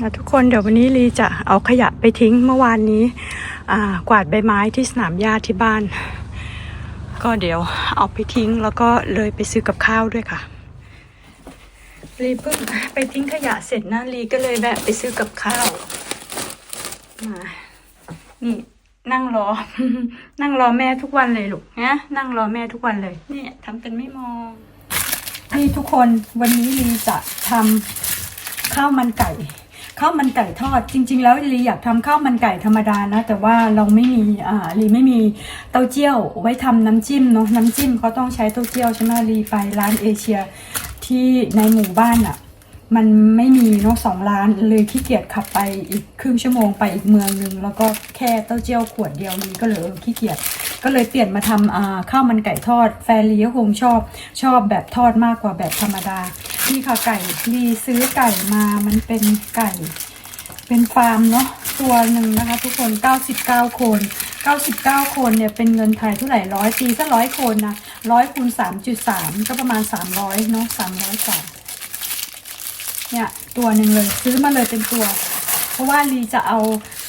นะทุกคนเดี๋ยววันนี้ลีจะเอาขยะไปทิ้งเมื่อวานนี้กวาดใบไม้ที่สนามหญ้าที่บ้าน ก็เดี๋ยวเอาไปทิ้งแล้วก็เลยไปซื้อกับข้าวด้วยค่ะลีเพิ่งไปทิ้งขยะเสร็จนะลีก็เลยแบบไปซื้อกับข้าวมานี่นั่งรอ นั่งรอแม่ทุกวันเลยลูกนะนั่งรอแม่ทุกวันเลยนี่ทำเป็นไม่มองนี่ทุกคนวันนี้ลีจะทำข้าวมันไก่ ข้าวมันไก่ทอดจริง ๆ แล้วลีอยากทำข้าวมันไก่ธรรมดานะแต่ว่าเราไม่มีอ่าลีไม่มีเต้าเจี้ยวไว้ทำน้ำจิ้มเนาะน้ำจิ้มเขาต้องใช้เต้าเจี้ยวใช่ไหมลีไปร้านเอเชียที่ในหมู่บ้านอะ่ะมันไม่มีเนาะสองร้านเลยขี้เกียจขับไปอีกครึ่งชั่วโมงไปอีกเมืองนึง แล้วก็แค่เต้าเจี้ยวขวดเดียวลีก็เลยขี้เกียจก็เลยเปลี่ยนมาทำอ่าข้าวมันไก่ทอด แฟนลีก็คงชอบชอบแบบทอดมากกว่าแบบธรรมดา นี่ค่ะไก่ลีซื้อไก่มามันเป็นไก่ เป็นฟาร์มเนาะตัวหนึ่งนะคะ ทุกคน 99โคน 99โคนเนี่ยเป็นเงินไทยเท่าไหร่ร้อยตีก็ร้อยโคนนะร้อยคูณ3.3 ก็ประมาณ 300เนาะ300กว่าเนี่ยตัวหนึ่งเลยซื้อมาเลยเป็นตัว เพราะว่าลีจะเอา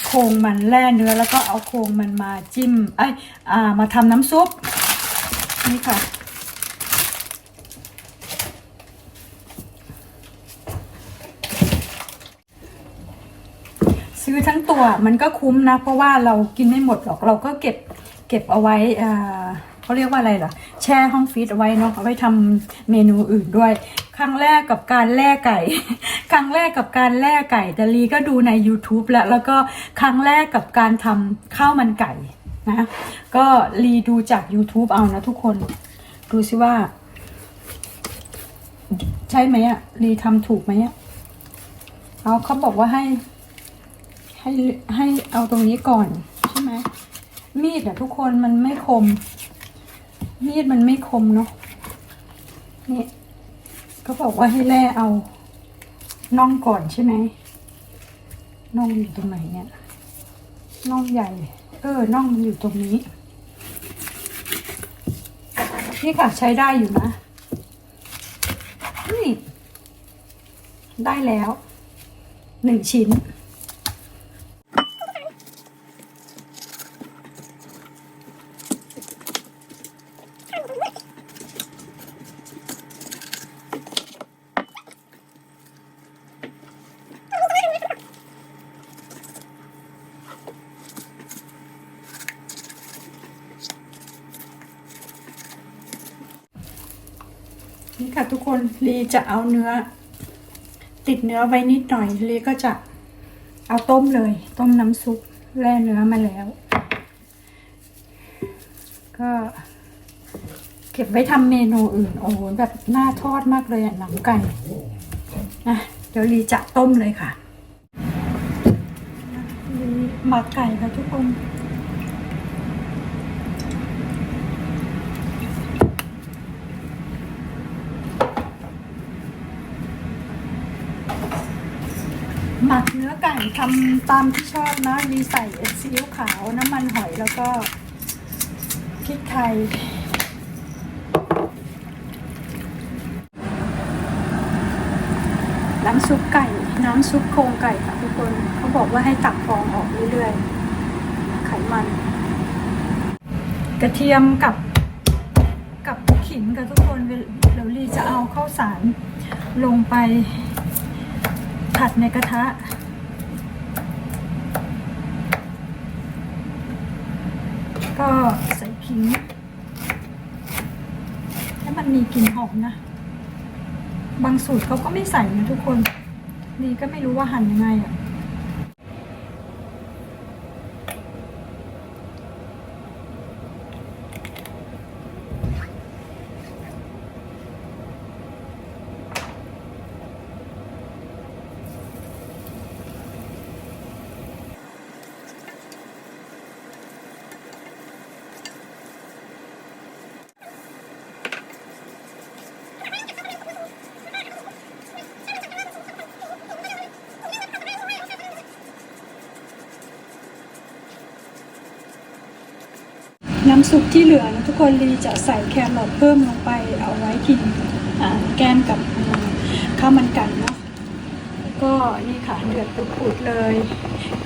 โครงมันแล่เนื้อแล้วก็เอาโครงมันมาจิ้มไอยอ่ามาทำน้ำซุปนี่ค่ะ ทั้งตัวมันก็คุ้มนะ เพราะว่าเรากินไม่หมดหรอกเราก็เก็บเก็บเอาไว้อ่าเขาเรียกว่าอะไรล่ะแช่ห้องฟรีซเอาไว้เนาะเอาไว้ทำเมนูอื่นด้วย ครั้งแรกกับการแล่ไก่ ครั้งแรกกับการแล่ไก่แต่ลีก็ดูใน YouTube แล้วแล้วก็ครั้งแรกกับการทำข้าวมันไก่นะก็ลีดูจาก YouTube เอานะทุกคน ดูสิว่า ใช่ไหมอะลีทำถูกไหมอะเอาเขาบอกว่าให้ ให้ให้เอาตรงนี้ก่อนใช่ไหมมีดอะทุกคนมันไม่คม มีดมันไม่คมเนาะนี่เขาบอกว่าให้แล่เอาน่องก่อนใช่ไหมน่องอยู่ตรงไหนเนี่ยน่องใหญ่ เออน่องมันอยู่ตรงนี้นี่ค่ะใช้ได้อยู่นะนี่ได้แล้วหนึ่งชิ้น ค่ะทุกคนลีจะเอาเนื้อ ติดเนื้อไว้นิดหน่อยลีก็จะเอาต้มเลย ต้มน้ำซุปแล่เนื้อมาแล้ว ก็เก็บไว้ทำเมนูอื่นโอ้โหแบบน่าทอดมากเลยอะหนังไก่นะเดี๋ยวลีจะต้มเลยค่ะลีหมักไก่ค่ะทุกคน หมักเนื้อไก่ทำตามที่ชอบนะมีใส่ซีอิ๊วขาวน้ำมันหอยแล้วก็พริกไทยน้ำซุปไก่ น้ำซุปโครงไก่ค่ะทุกคนเขาบอกว่าให้ตักฟองออกเรื่อยๆ ไขมัน กระเทียมกับกับขิงค่ะทุกคนเดี๋ยวลีจะเอาข้าวสารลงไป ผัดในกระทะ ก็ใส่ขิงให้มันมีกลิ่นหอมนะ บางสูตรเขาก็ไม่ใส่นะทุกคน นี่ก็ไม่รู้ว่าหั่นยังไงอะ น้ำซุปที่เหลือนะทุกคนลีจะใส่แครอทเพิ่มลงไปเอาไว้กินแก้มกับข้าวมันไก่เนาะก็นี่ค่ะเดือดปุดๆเลย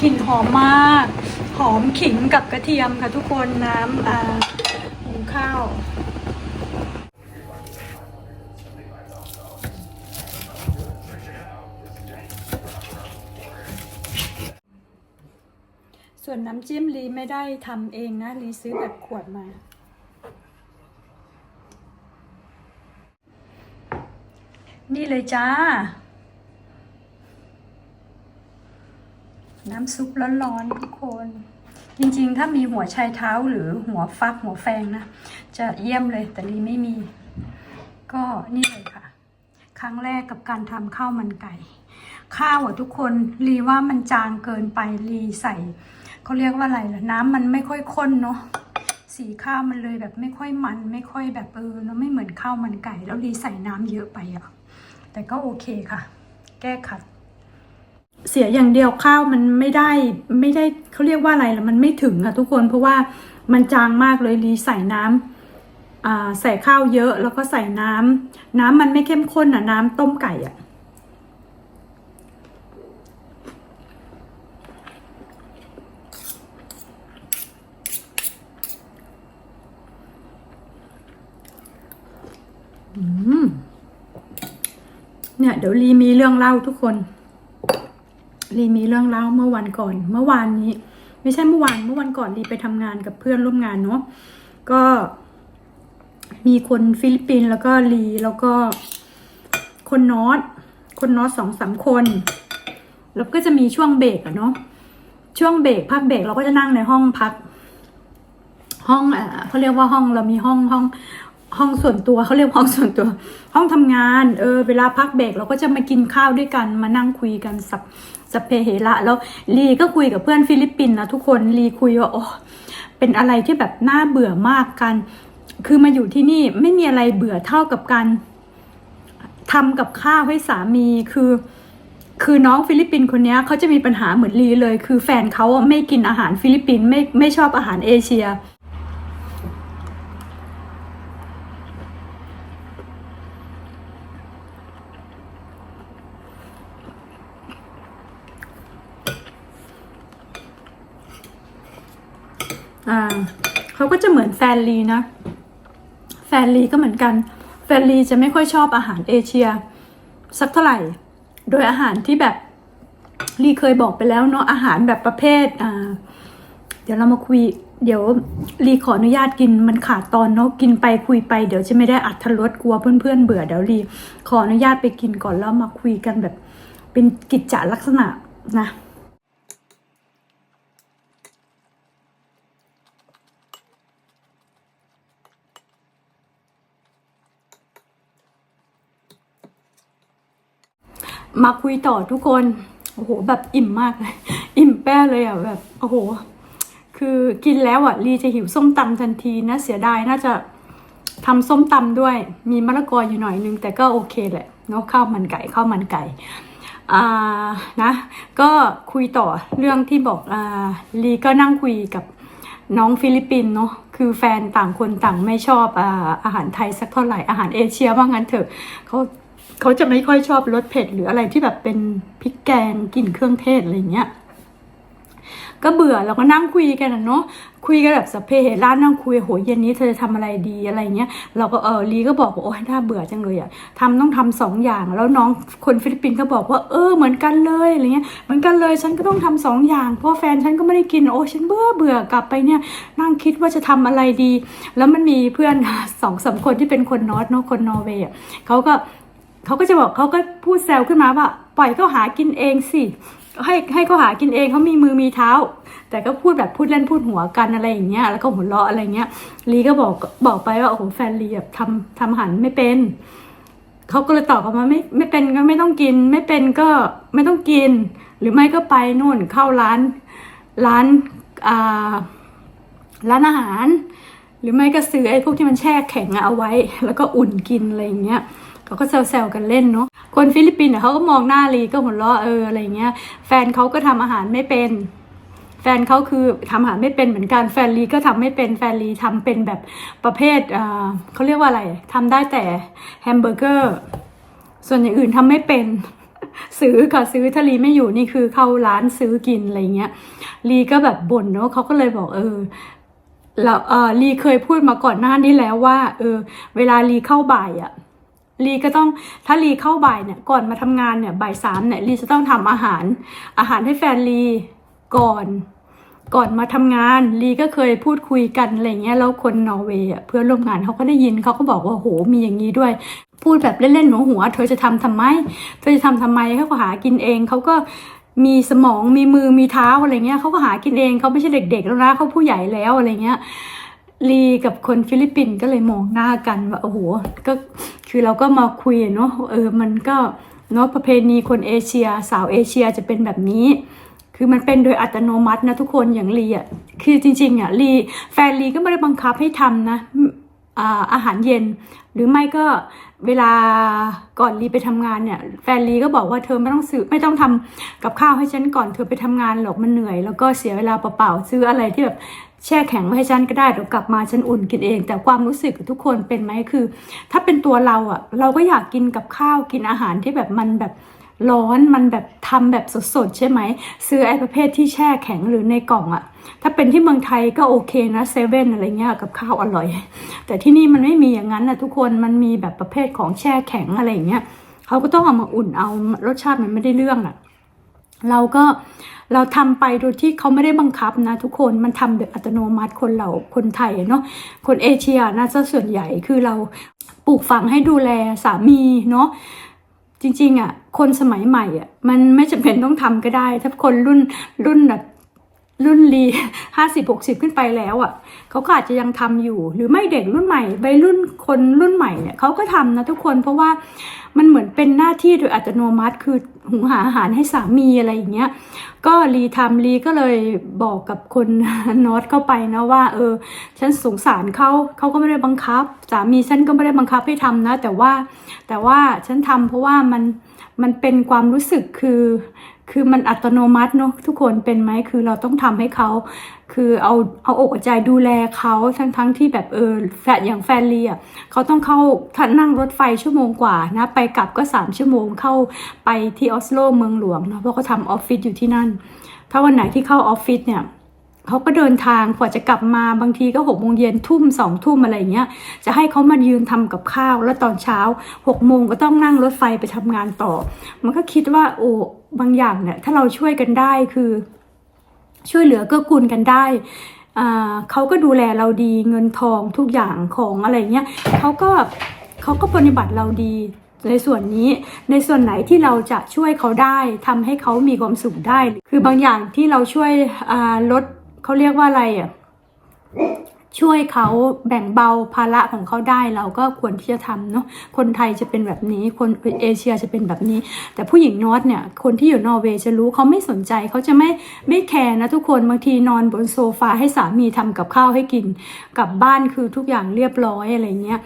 กลิ่นหอมมาก หอมขิงกับกระเทียมค่ะทุกคนน้ำหุงข้าว ส่วนน้ำจิ้มลีไม่ได้ทำเองนะลีซื้อแบบขวดมา นี่เลยจ้า น้ำซุปร้อนๆทุกคน จริงๆ ถ้ามีหัวชายเท้าหรือหัวฟักหัวแฟงนะ จะเยี่ยมเลยแต่ลีไม่มี ก็นี่เลยค่ะ ครั้งแรกกับการทำข้าวมันไก่ข้าวอะทุกคนลีว่ามันจางเกินไปลีใส่ เขาเรียกว่าอะไรล่ะน้ำมันไม่ค่อยข้นเนาะสีข้าวมันเลยแบบไม่ค่อยมัน ไม่ค่อยแบบเออแล้วไม่เหมือนข้าวมันไก่ แล้วลีใส่น้ำเยอะไปอะแต่ก็โอเคค่ะ แก้ขัด เสียอย่างเดียวข้าวมันไม่ได้ไม่ได้เขาเรียกว่าอะไรล่ะมันไม่ถึงอะทุกคนเพราะว่ามันจางมากเลยรีใส่น้ำอ่าใส่ข้าวเยอะแล้วก็ใส่น้ำน้ำมันไม่เข้มข้นอะน้ำต้มไก่อะ เนี่ย เดี๋ยวลีมีเรื่องเล่าทุกคน ลีมีเรื่องเล่าเมื่อวันก่อน เมื่อวานนี้ ไม่ใช่เมื่อวาน เมื่อวันก่อนลีไปทำงานกับเพื่อนร่วมงานเนาะ ก็มีคนฟิลิปปินส์แล้วก็ลีแล้วก็คนนอตคนนอตสองสามคน แล้วก็จะมีช่วงเบรกอะเนาะ ช่วงเบรกพักเบรกเราก็จะนั่งในห้องพัก ห้องอ่อเขาเรียกว่าห้องเรามีห้องห้อง ห้องส่วนตัวเขาเรียกห้องส่วนตัว ห้องทำงาน เออ เวลาพักเบรกเราก็จะมากินข้าวด้วยกันมานั่งคุยกันสับสับเพเหระแล้วลีก็คุยกับเพื่อนฟิลิปปินส์นะทุกคนลีคุยว่าโอ้เป็นอะไรที่แบบน่าเบื่อมากกัน คือมาอยู่ที่นี่ไม่มีอะไรเบื่อเท่ากับการทำกับข้าวให้สามีคือ คือน้องฟิลิปปินส์คนนี้เขาจะมีปัญหาเหมือนลีเลย คือแฟนเขาไม่กินอาหารฟิลิปปินส์ไม่ไม่ชอบอาหารเอเชีย อ่า เขาก็จะเหมือนแฟนลีนะ แฟนลีก็เหมือนกัน แฟนลีจะไม่ค่อยชอบอาหารเอเชีย สักเท่าไหร่ โดยอาหารที่แบบลีเคยบอกไปแล้วเนาะอาหารแบบประเภทอ่าเดี๋ยวเรามาคุย เดี๋ยวลีขออนุญาตกินมันขาดตอนเนาะกินไปคุยไปเดี๋ยวจะไม่ได้อัดทรสกลัวเพื่อนๆเบื่อเดี๋ยวลีขออนุญาตไปกินก่อนแล้วมาคุยกันแบบ เป็นกิจจลักษณะนะ มาคุยต่อทุกคน โอ้โห แบบอิ่มมากเลย อิ่มแป้เลยอะแบบ โอ้โห คือกินแล้วอะลีจะหิวส้มตำทันทีนะเสียดายน่าจะทำส้มตำด้วย มีมะละกออยู่หน่อยนึง แต่ก็โอเคแหละเนาะข้าวมันไก่ข้าวมันไก่อ่านะก็คุยต่อเรื่องที่บอกอ่าลีก็นั่งคุยกับน้องฟิลิปปินเนาะคือแฟนต่างคนต่างไม่ชอบอาอาหารไทยสักเท่าไหร่อาหารเอเชียว่างั้นเถอะเขา เขาจะไม่ค่อยชอบรสเผ็ดหรืออะไรที่แบบเป็นพริกแกงกลิ่นเครื่องเทศอะไรเงี้ยก็เบื่อเราก็นั่งคุยกันนะเนาะคุยกันแบบสเปเหระนั่งคุยโหเย็นนี้เธอจะทำอะไรดีอะไรเงี้ยเราก็เออลีก็บอกว่าโอ้ยน่าเบื่อจังเลยอะทำต้องทำสองอย่าง แล้วน้องคนฟิลิปปินส์ก็บอกว่าเออเหมือนกันเลยอะไรเงี้ยเหมือนกันเลยฉันก็ต้องทำสองอย่างเพราะแฟนฉันก็ไม่ได้กินโอ้ฉันเบื่อเบื่อกลับไปเนี่ยนั่งคิดว่าจะทำอะไรดี แล้วมันมีเพื่อนสองสามคนที่เป็นคนนอร์ทเนาะคนนอร์เวย์อะเขาก็ เขาก็จะบอกเขาก็พูดแซวขึ้นมาว่า ปล่อยเขาหากินเองสิให้ให้เขาหากินเองเขามีมือมีเท้า แต่ก็พูดแบบพูดเล่นพูดหัวกันอะไรอย่างเงี้ยแล้วก็หัวเราะอะไรเงี้ยลีก็บอกบอกไปว่าโอ้โหแฟนลีแบบทำทำอาหารไม่เป็นเขาก็เลยตอบกลับมาไม่ไม่เป็นก็ไม่ต้องกิน ไม่เป็นก็ไม่ต้องกิน หรือไม่ก็ไปนู่นเข้าร้านร้านอ่าร้านอาหาร หรือไม่ก็ซื้อไอ้พวกที่มันแช่แข็งเอาไว้ แล้วก็อุ่นกินอะไรอย่างเงี้ย เขาก็แซวๆกันเล่นเนาะคนฟิลิปปินส์เขาก็มองหน้าลีก็หัวเราะเอออะไรเงี้ย แฟนเขาก็ทำอาหารไม่เป็น แฟนเขาคือทำอาหารไม่เป็นเหมือนกันแฟนลีก็ทำไม่เป็นแฟนลีทำเป็นแบบประเภทเขาเรียกว่าอะไรทำได้แต่แฮมเบอร์เกอร์ส่วนอย่างอื่นทำไม่เป็นซื้อค่ะซื้อถ้าลีไม่อยู่นี่คือเข้าร้านซื้อกินอะไรเงี้ยลีก็แบบบ่นเนาะเขาก็เลยบอกเออเราเออลีเคยพูดมาก่อนหน้านี้แล้วว่า เออ เวลาลีเข้าบ่ายอะ ลีก็ต้องถ้าลีเข้าบ่ายเนี่ยก่อนมาทำงานเนี่ยบ่ายสามเนี่ยลีจะต้องทำอาหาร อาหารให้แฟนลีก่อน ก่อนมาทำงานลีก็เคยพูดคุยกันอะไรเงี้ยแล้วคนนอร์เวย์เพื่อนร่วมงานเขาก็ได้ยินเขาก็บอกว่าโหมีอย่างนี้ด้วย พูดแบบเล่นๆหัวหัวเธอจะทำทำไม เธอจะทำทำไมเขาก็หากินเองเขาก็มีสมองมีมือมีเท้าอะไรเงี้ยเขาก็หากินเองเขาไม่ใช่เด็ก ๆ แล้วนะเขาผู้ใหญ่แล้วอะไรเงี้ยลีกับคนฟิลิปปินส์ก็เลยมองหน้ากันว่าโอ้โหก็ คือเราก็มาคุยเนาะเออมันก็เนาะประเพณีคนเอเชีย สาวเอเชียจะเป็นแบบนี้ คือมันเป็นโดยอัตโนมัตินะทุกคนอย่างลีอะคือจริงๆอะลีแฟนลีก็ไม่ได้บังคับให้ทำนะอาหารเย็น หรือไม่ก็เวลาก่อนลีไปทำงานเนี่ย แฟนลีก็บอกว่าเธอไม่ต้องซื้อไม่ต้องทำกับข้าวให้ฉันก่อนเธอไปทำงานหรอกมันเหนื่อย แล้วก็เสียเวลาเปล่าๆซื้ออะไรที่แบบ แช่แข็งไว้ให้ฉันก็ได้เดี๋ยวกลับมาฉันอุ่นกินเอง แต่ความรู้สึกทุกคนเป็นไหมคือ ถ้าเป็นตัวเราอะ เราก็อยากกินกับข้าวกินอาหารที่แบบมันแบบร้อนมันแบบทำแบบสดๆใช่ไหม ซื้อไอ้ประเภทที่แช่แข็งหรือในกล่องอะถ้าเป็นที่เมืองไทยก็โอเคนะเซเว่นอะไรเงี้ยกับข้าวอร่อย แต่ที่นี่มันไม่มีอย่างนั้นนะทุกคนมันมีแบบประเภทของแช่แข็งอะไรอย่างเงี้ยเขาก็ต้องเอามาอุ่นเอารสชาติมันไม่ได้เรื่องอะ เราก็เราทำไปโดยที่เขาไม่ได้บังคับนะทุกคนมันทำโดยอัตโนมัติคนเราคนไทยเนาะคนเอเชียนะซะส่วนใหญ่คือเราปลูกฝังให้ดูแลสามีเนาะจริงๆอะคนสมัยใหม่อะมันไม่จำเป็นต้องทำก็ได้ ถ้าคนรุ่นรุ่นแบบ รุ่นรีห้าสิบหกสิบขึ้นไปแล้วอะเขาก็อาจจะยังทำอยู่ หรือไม่เด็กรุ่นใหม่วัยรุ่นคนรุ่นใหม่เนี่ยเขาก็ทำนะทุกคนเพราะว่ามันเหมือนเป็นหน้าที่โดยอัตโนมัติคือหุงหาอาหารให้สามีอะไรอย่างเงี้ยก็รีทำรีก็เลยบอกกับคนนอตเข้าไปนะว่า เออ ฉันสงสารเขาเขาก็ไม่ได้บังคับ สามีฉันก็ไม่ได้บังคับให้ทำนะ แต่ว่าแต่ว่าฉันทำเพราะว่ามันมันเป็นความรู้สึกคือ คือมันอัตโนมัติเนอะทุกคนเป็นไหมคือเราต้องทำให้เขาคือเอาเอาอกใจดูแลเขาทั้งทั้งที่แบบเออแฟนอย่างแฟนลีอะเขาต้องเข้าท่านนั่งรถไฟชั่วโมงกว่านะไปกลับก็สามชั่วโมงเข้าไปที่ออสโลเมืองหลวงเนาะเพราะเขาทำออฟฟิศอยู่ที่นั่น ถ้าวันไหนที่เข้าออฟฟิศเนี่ยเขาก็เดินทางกว่าจะกลับมาบางทีก็หกโมงเย็นทุ่มสองทุ่มอะไรอย่างเงี้ย จะให้เขามายืนทำกับข้าว แล้วตอนเช้าหกโมงก็ต้องนั่งรถไฟไปทำงานต่อ มันก็คิดว่าโอ้ บางอย่างเนี่ยถ้าเราช่วยกันได้คือ ช่วยเหลือเกื้อกูลกันได้อ่าเขาก็ดูแลเราดีเงินทองทุกอย่างของอะไรเงี้ยเขาก็เขาก็ปฏิบัติเราดีในส่วนนี้ในส่วนไหนที่เราจะช่วยเขาได้ทำให้เขามีความสุขได้ คือบางอย่างที่เราช่วยอ่าลดเขาเรียกว่าอะไรอะ ช่วยเขาแบ่งเบาภาระของเขาได้เราก็ควรที่จะทำเนาะคนไทยจะเป็นแบบนี้ คนเอเชียจะเป็นแบบนี้ แต่ผู้หญิงนอร์ทเนี่ยคนที่อยู่นอร์เวย์จะรู้เขาไม่สนใจเขาจะไม่ไม่แคร์นะทุกคนบางทีนอนบนโซฟาให้สามีทำกับข้าวให้กินกลับบ้านคือทุกอย่างเรียบร้อยอะไรเงี้ย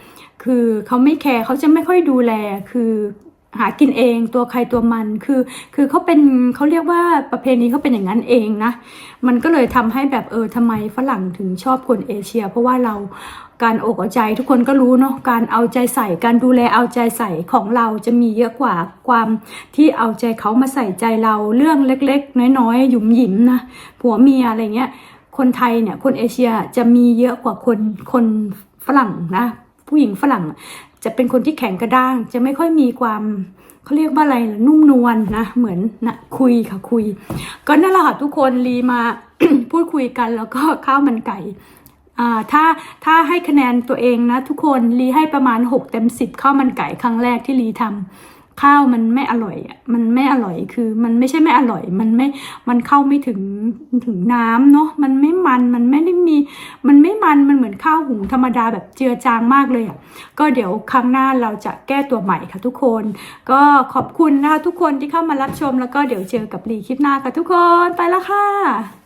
คือเขาไม่แคร์เขาจะไม่ค่อยดูแลคือ หากินเองตัวใครตัวมันคือ คือเขาเป็นเขาเรียกว่าประเพณีเขาเป็นอย่างนั้นเองนะ มันก็เลยทำให้แบบเออทำไมฝรั่งถึงชอบคนเอเชีย เพราะว่าเราการอกเอาใจทุกคนก็รู้เนาะการเอาใจใส่การดูแลเอาใจใส่ของเราจะมีเยอะกว่าความที่เอาใจเขามาใส่ใจเราเรื่องเล็ก ๆ น้อยๆหยุมหยิมนะผัวเมียอะไรเงี้ยคนไทยเนี่ยคนเอเชียจะมีเยอะกว่าคนคนฝรั่งนะผู้หญิงฝรั่ง จะเป็นคนที่แข็งกระด้าง จะไม่ค่อยมีความเขาเรียกว่าอะไรนุ่มนวลนะเหมือนนะคุยค่ะคุย ก็นั่นแหละค่ะทุกคนรีมาพูดคุยกันแล้วก็ข้าวมันไก่อ่าถ้าถ้าให้คะแนนตัวเองนะทุกคนรีให้ประมาณ 6 เต็ม 10 ข้าวมันไก่ครั้งแรกที่รีทำ ข้าวมันไม่อร่อยอะมันไม่อร่อยคือ มันไม่ใช่ไม่อร่อย มันไม่มันเข้าไม่ถึงถึงน้ำเนาะมันไม่มันมันไม่ได้มี มันไม่มันมันเหมือนข้าวหุงธรรมดาแบบเจือจางมากเลยอะก็เดี๋ยวครั้งหน้าเราจะแก้ตัวใหม่ค่ะทุกคน ก็ขอบคุณนะคะทุกคนที่เข้ามารับชมแล้วก็เดี๋ยวเจอกับรีคลิปหน้าค่ะทุกคนไปล้วค่ะ